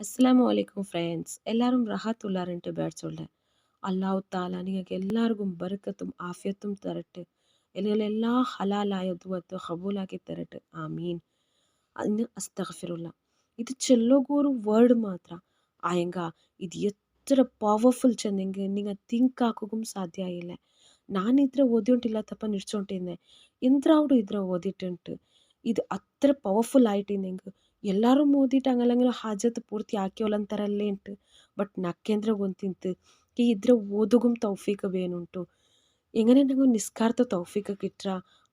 அஸ்லாம் வலைக்கும் ஃப்ரெண்ட்ಸ್ எல்லாரும் ரஹாத் உள்ளாருன்ட்டு பேட் சொல்கிறேன் அல்லாஹ் தாலா நீங்கள் எல்லாருக்கும் பருக்கத்தும் ஆஃபியத்தும் தரட்டு எல்லாம் ஹலாலாய துவத்து ஹபூலாக்கி தரட்டு ஆமீன் ಇನ್ನು ಅಸ್ತಗಫಿರುಲ್ಲ ಇದು ಚೆಲ್ಲೋಗೋರು ವರ್ಡ್ ಮಾತ್ರ ಆಯಂಗ ಇದು ಎತ್ತರ ಪವರ್ಫುಲ್ ಚೆಂದಂಗೆ ನಿಂಗೆ ಥಿಂಕ್ ಹಾಕೋಗೂ ಸಾಧ್ಯ ಇಲ್ಲ ನಾನಿದ್ರೆ ಓದಿಂಟಿಲ್ಲ ತಪ್ಪ ನಿಡ್ಚೊಂಟಿದ್ದೆ ಎಂದ್ರ ಅವರು ಇದ್ರೆ ಓದಿಟ್ಟುಂಟು ಇದು ಅತ್ತರ ಪವರ್ಫುಲ್ ಆಯ್ಟಿಂದೆ ಎಲ್ಲರೂ ಓದಿಟ್ಟು ಹಂಗಲ್ಲಂಗಿಲ್ಲ ಹಾಜತ್ ಪೂರ್ತಿ ಆಕ್ಯವಲ್ಲ ಅಂತಾರಲ್ಲೇ ಉಂಟು ಬಟ್ ನಕ್ಕೇಂದ್ರೆ ಗೊಂತಿಂತು ಈ ಇದ್ರೆ ಓದುಗುಂ ತೌಫೀಕ ಬೇನುಂಟು ಎಂಗನೆ ನಂಗೆ ನಿಸ್ಕಾರ್ಥ ತೌಫೀಕ ಕಿಟ್ರ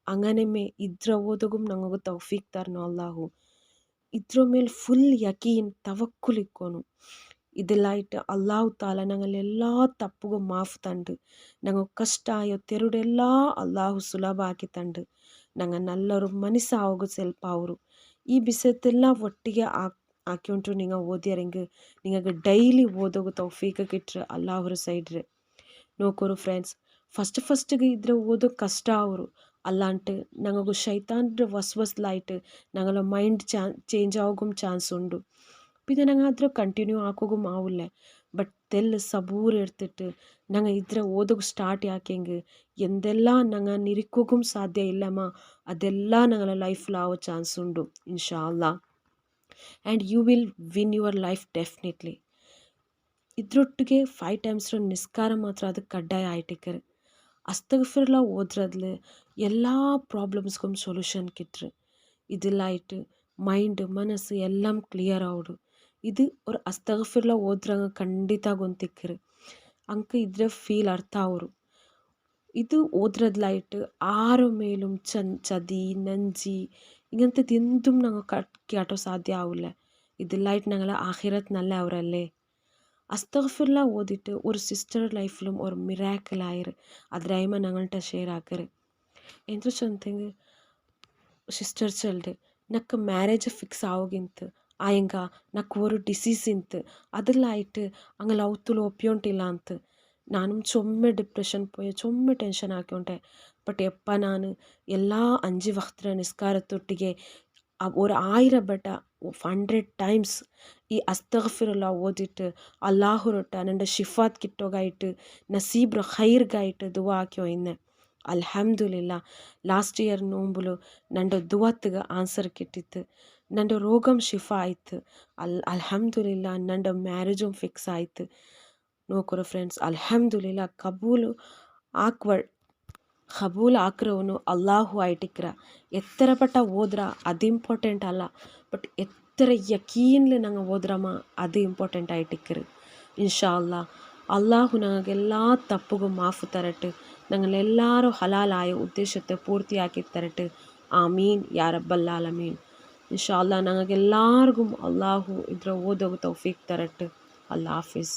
ಅಂಗನೆ ಮೇ ಇದ್ರ ಓದುಗುಂ ನಂಗೆ ತೌಫೀಕ್ ತರ್ನು ಅಲ್ಲಾಹು ಇದ್ರ ಮೇಲೆ ಫುಲ್ ಯಕೀನ್ ತವಕ್ಕುಲ್ ಇಕ್ಕೋನು ಇದೆಲ್ಲಾಯ್ಟ್ ಅಲ್ಲಾಹು ತಾಲ ನಂಗಲ್ಲಿ ಎಲ್ಲ ಮಾಫ್ ತಂಡು ನಂಗೆ ಕಷ್ಟ ಆಯೋ ತೆರಡೆಲ್ಲ ಅಲ್ಲಾಹು ಸುಲಭ ಹಾಕಿ ತಂಡು ನಂಗೆ ನಲ್ಲರು ಮನಸ್ಸಾವಗು ಸ್ವಲ್ಪ ಅವರು ಈ ಬಿಸತ್ತೆಲ್ಲ ಒಟ್ಟಿಗೆ ಹಾಕ್ ಹಾಕ್ಯೊಂಡ್ರು ನಿಂಗೆ ಓದಿಯರಂಗೆ ನಿಂಗೆ ಡೈಲಿ ಓದೋಗು ತೌಫೀಕ ಕಿಟ್ರೆ ಅಲ್ಲಾಹರ ಸೈಡ್ರೆ ನೋಕೋರು ಫ್ರೆಂಡ್ಸ್ ಫಸ್ಟ್ ಫಸ್ಟಿಗೆ ಇದ್ರೆ ಓದೋ ಕಷ್ಟ ಅವರು അല്ലാണ്ട് ഞങ്ങൾക്ക് ഷൈത്താൻ്റെ വസ്വസിലായിട്ട് ഞങ്ങളുടെ മൈൻഡ് ചാ ചേഞ്ച് ആകും ചാൻസ് ഉണ്ട് പിന്നെ ഞങ്ങൾ ಅದ್ರ ಕಂಟಿನ್ಯೂ ಹಾಕೋಗೂ ಆವಿಲ್ಲ ತೆಲ್ಲು ಸಬೂರು ಇರ್ತಿಟ್ಟು ನಂಗೆ ಇದ್ರೆ ಓದೋಕೆ ಸ್ಟಾರ್ಟ್ ಯಾಕೆಂಗೆ ಎಂದೆಲ್ಲ ನಂಗೆ ನಿರಿಕೋಗೂ ಸಾಧ್ಯ ಇಲ್ಲಮ್ಮ ಅದೆಲ್ಲ ನಂಗೆ ಲೈಫ್ಲ ಆವೋ ಚಾನ್ಸ್ ಉಂಡು ಇನ್ಶಾ ಅಲ್ಲಾ and you will win your life definitely ಇದ್ರೊಟ್ಟಿಗೆ five times ನಿಸ್ಕಾರ ಮಾತ್ರ ಅದು ಕಡ್ಡಾಯ ಆಯ್ಟಿಕ್ಕರು ಅಸ್ತಗಫಿರ್ಲ ಓದ್ರದ್ಲು ಎಲ್ಲ ப்ராப்ளம்ஸ்க்கும் சொல்யூஷன் கிட்டுரு இதெல்லாம் ஆயிட்டு மைண்டு மனசு எல்லாம் கிளியர் ஆகிடும் ಇದು ಅವ್ರ ಅಸ್ತಗಫಿರ್ಲ ಓದ್ರಾಗ ಖಂಡಿತ ಗೊಂತಿಕ್ಕಿರಿ ಅಂಕ ಇದ್ರೆ ಫೀಲ್ ಅರ್ಥ ಅವರು. ಇದು ಓದ್ರದ ಲೈಟ್ ಆರು ಮೇಲೂ ಚನ್, ಚದಿ, ನಂಜಿ ಇಂಗಂತ ತಿಂದು ನಂಗೆ ಕಟ್ ಕ್ಯಾಟೋ ಸಾಧ್ಯ ಆಗಲ್ಲ ಇದು ಲೈಟ್ ನಂಗೆ ಆಹಿರತ್ ನಲ್ಲ ಅವರಲ್ಲೇ. ಅಸ್ತಗಫಿರ್ಲ ಓದಿಟ್ಟು ಅವ್ರ ಸಿಸ್ಟರ್ ಲೈಫ್ಲು ಅವ್ರ ಮಿರಾಕಲ್ ಆಯ್ರು. ಅದ್ರ ಐಮ ನಂಗಂಟ ಶೇರ್ ಹಾಕ್ರಿ. ಎಂತ ಸಂತಿಂಗ್ ಸಿಸ್ಟರ್ಸ್ ಅಲ್ರಿ ನಕ್ಕ ಮ್ಯಾರೇಜ್ ಫಿಕ್ಸ್ ಆವಾಗಿಂತ. ಆಯಂಗ ನಕ್ಕು ಒರು ಡಿಸೀಸ್ ಇಂತು ಅದೆಲ್ಲ ಆಯಿಟ್ ಅಂಗಲ ಅವತ್ತುಲು ಒಪಿಯೊಂಟಿಲ್ಲ ಅಂತು ನಾನು ಚೊಮ್ಮೆ ಡಿಪ್ರೆಷನ್ ಪೋಯ ಚೊಮ್ಮೆ ಟೆನ್ಷನ್ ಆಕ್ಯೊಂಡೆ ಬಟ್ ಯಪ್ಪ ನಾನು ಎಲ್ಲ ಅಂಜಿ ವಕ್ತ್ರ ನಿಸ್ಕಾರತ್ತೊಟ್ಟಿಗೆ ഒരു ആയിരവട്ട ഹൺഡ്രഡ് ടൈംസ് ഈ അസ്തഫിറുള്ള ഓതിട്ട് അള്ളാഹുരൊട്ട എന്റെ ഷിഫാത്ത് കിട്ടോകായിട്ട് നസീബ് ഹൈർഗായിട്ട് ദുവാക്കിയോ ഇന്ന് అల్హమ్దుల్లా ಲಾಸ್ಟ್ ಇಯರ್ ನೋಂಬುಲು ನಂದು ದುವತ್ತ್ಗ ಆನ್ಸರ್ ಕಿಟ್ಟಿತ್ತು. ನಂಡು ರೋಗಂ ಶಿಫಾ ಆಯಿತು. ಅಲ್, ಅಲ್ಹಮ್ದುಲಿಲ್ಲಾ ನಂಡು ಮ್ಯಾರೇಜು ಫಿಕ್ಸ್ ಆಯಿತು. ನೋಕುರು ಫ್ರೆಂಡ್ಸ್ ಅಲ್ಹಮ್ದುಲಿಲ್ಲಾ ಕಬೂಲು ಆಕ್ವ, ಕಬೂಲ್ ಆಕ್ರವನು ಅಲ್ಲಾಹು ಐಟಿಕ್ರ ಎತ್ತರ ಪಟ್ಟ ಓದ್ರ ಅದು ಇಂಪಾರ್ಟೆಂಟ್ ಅಲ್ಲ. ಬಟ್ ಎತ್ತರ ಯಕೀನ್ಲಿ ನಂಗೆ ಓದ್ರಮ್ಮ ಅದು ಇಂಪಾರ್ಟೆಂಟ್ ಐಟಿಕ್ರು ಇನ್ಶಾ ಅಲ್ಲಾ. ಅಲ್ಲಾಹು ನನಗೆಲ್ಲ ತಪ್ಪಿಗೂ ಮಾಫ್ ತರಟ್ ಹಲಾಲ್ ಹಲಾಲಾಯ ಉದ್ದೇಶತೆ ಪೂರ್ತಿ ಆಕಿತ್ತರಟ್ ಆ ಮೀನ್ ಯಾರಬ್ಬಲ್ಲಾಲ ಮೀನ್ ಇನ್ಶಾ ಅಲ್ಲಾ ನನಗೆಲ್ಲರಿಗೂ ಅಲ್ಲಾಹು ಇದ್ರ ಓದೋ ತೌಫೀಕ್ ತರಟ್ ಅಲ್ಲಾ ಹಾಫೀಸ್.